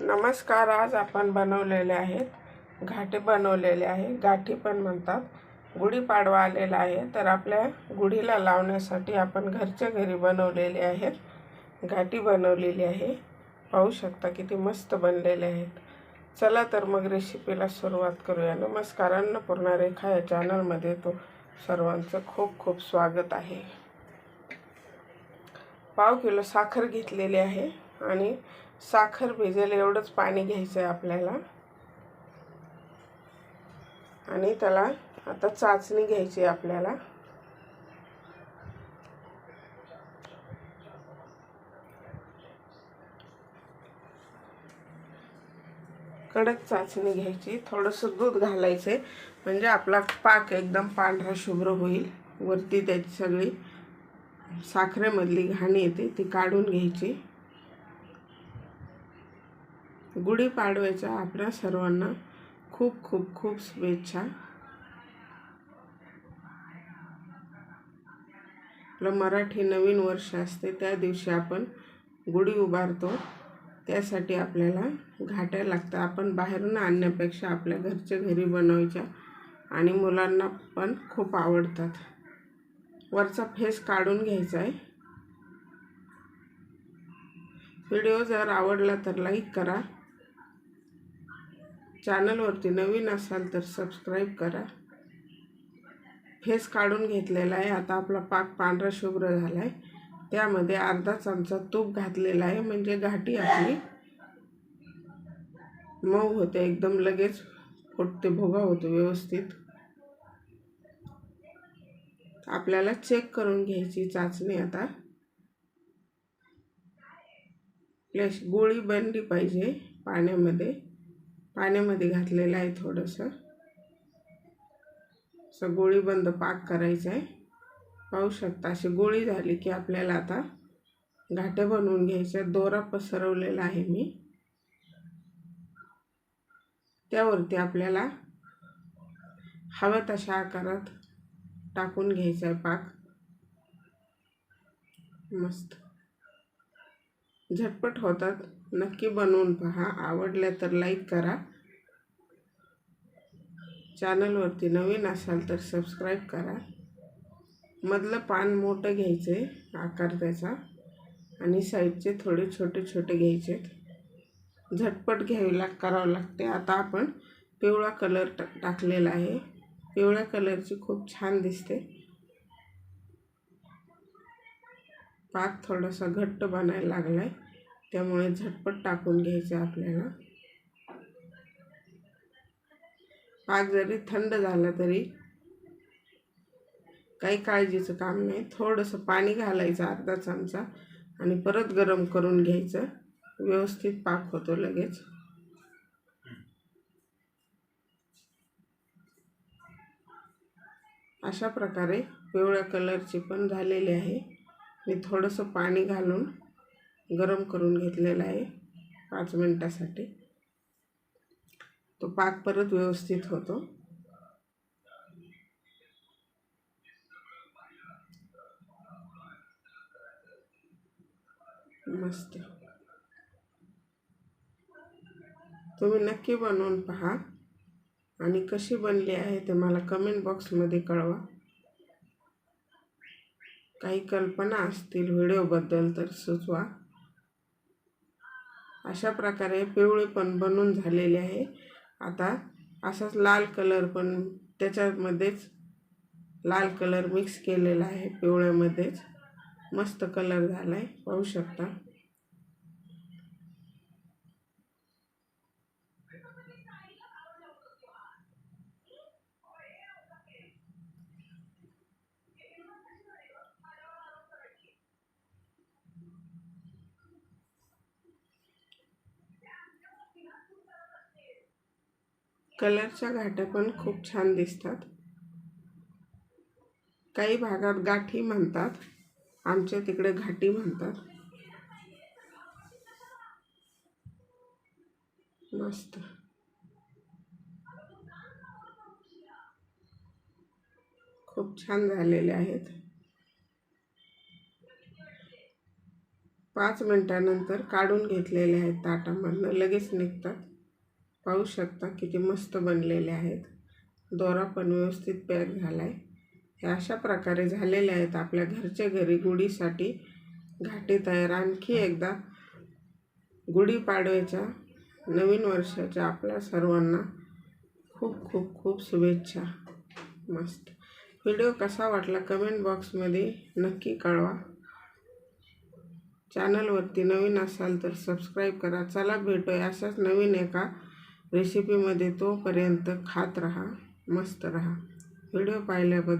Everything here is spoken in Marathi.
नमस्कार आज आपण बनवलेले आहेत घाटे बनवलेले आहे. गाठी पण म्हणतात. गुढीपाडवा आलेला आहे. तर आपल्या गुढीला लावण्यासाठी आपण घरच्या घरी बनवलेले आहेत. घाटी बनवलेली आहे. पाहू शकता किती मस्त बनलेले आहेत. चला तर मग रेसिपीला सुरुवात करूया. नमस्कार अन्नपूर्णा रेखा या चॅनलमध्ये तो सर्वांचं खूप खूप स्वागत आहे. पाव किलो साखर घेतलेली आहे आणि साखर भिजेल एवढंच पाणी घ्यायचं आहे आपल्याला. आणि त्याला आता चाचणी घ्यायची आहे आपल्याला. कडक चाचणी घ्यायची. थोडंसं दूध घालायचं आहे म्हणजे आपला पाक एकदम पांढरा शुभ्र होईल. वरती त्याची सगळी साखरेमधली घाणी येते ती काढून घ्यायची. गुढीपाडव्याच्या आपल्या सर्वांना खूप खूप खूप शुभेच्छा. आपलं मराठी नवीन वर्ष असते त्या दिवशी आपण गुढी उभारतो. त्यासाठी आपल्याला घाट्या लागतात. आपण बाहेरून आणण्यापेक्षा आपल्या घरच्या घरी बनवायच्या आणि मुलांना पण खूप आवडतात. वरचा फेस काढून घ्यायचा आहे. व्हिडिओ जर आवडला तर लाईक करा. चॅनलवरती नवीन असाल तर सबस्क्राईब करा. फेस काढून घेतलेला आहे. आता आपला पाक पांढरा शुभ्र झाला आहे त्यामध्ये अर्धा चमचा तूप घातलेला आहे. म्हणजे घाटी आपली. मऊ होते एकदम. लगेच फुटते भोगा होतो व्यवस्थित. आपल्याला चेक करून घ्यायची चाचणी आता. प्लस गोळी बनली पाहिजे पाण्यामध्ये. पाण्यामध्ये घातलेलं आहे थोडंसं. असं गोळीबंद पाक करायचं आहे. पाहू शकता अशी गोळी झाली की आपल्याला आता घाट्या बनवून घ्यायच्या दोरा पसरवलेला आहे मी. त्यावरती आपल्याला हव्या तशा आकारात टाकून घ्यायचा आहे पाक. मस्त. झटपट होतात. नक्की बनवून पहा. आवडल्या तर लाईक करा. चॅनलवरती नवीन असाल तर सबस्क्राईब करा. मधलं पान मोठं घ्यायचं आहे आकार त्याचा. आणि साईडचे थोडे छोटे छोटे घ्यायचे झटपट घ्यावी लाग करावं लागते. आता आपण पिवळा कलर टा टाकलेला आहे. पिवळ्या कलरची खूप छान दिसते. पाक थोडासा घट्ट बनायला लागला आहे त्यामुळे झटपट टाकून घ्यायचं आपल्याला. पाक जरी थंड झाला तरी काही काळजीचं काम नाही. थोडंसं पाणी घालायचं अर्धा चमचा आणि परत गरम करून घ्यायचं. व्यवस्थित पाक होतो लगेच. अशा प्रकारे पिवळ्या कलरची पण झालेली आहे. मी थोडंसं पाणी घालून गरम करून घेतलेलं आहे पाच मिनटासाठी. तो पाक परत व्यवस्थित होतो. मस्त. तुम्ही नक्की बनवून पहा. आणि कशी बनली आहे ते मला कमेंट बॉक्समध्ये कळवा. काही कल्पना असतील व्हिडिओबद्दल तर सुचवा. अशा प्रकारे पिवळे पण बनून झालेले आहे. आता असाच लाल कलर पण त्याच्यामध्येच लाल कलर मिक्स केलेला आहे पिवळ्यामध्येच. मस्त कलर झाला आहे पाहू शकता. कलरच्या घाट्या पण खूप छान दिसतात. काही भागात गाठी म्हणतात आमच्या तिकडे घाटी म्हणतात. मस्त. खूप छान झालेले आहेत. पाच मिनटानंतर काढून घेतलेले आहेत ताटामधनं लगेच निघतात. पाहू शकता किती मस्त बनलेले आहेत. दोरा पण व्यवस्थित पॅक झाला आहे हे अशा प्रकारे झालेले आहेत आपल्या घरच्या घरी गुढीसाठी. घाटे तयार. आणखी एकदा गुढीपाडव्याच्या नवीन वर्षाच्या आपल्या सर्वांना खूप खूप खूप शुभेच्छा. मस्त. व्हिडिओ कसा वाटला कमेंट बॉक्समध्ये नक्की कळवा. चॅनलवरती नवीन असाल तर सबस्क्राईब करा. चला भेटूया अशाच नवीन एका रेसिपीमध्ये तोपर्यंत खात राहा मस्त राहा. व्हिडिओ पाहिल्याबद्दल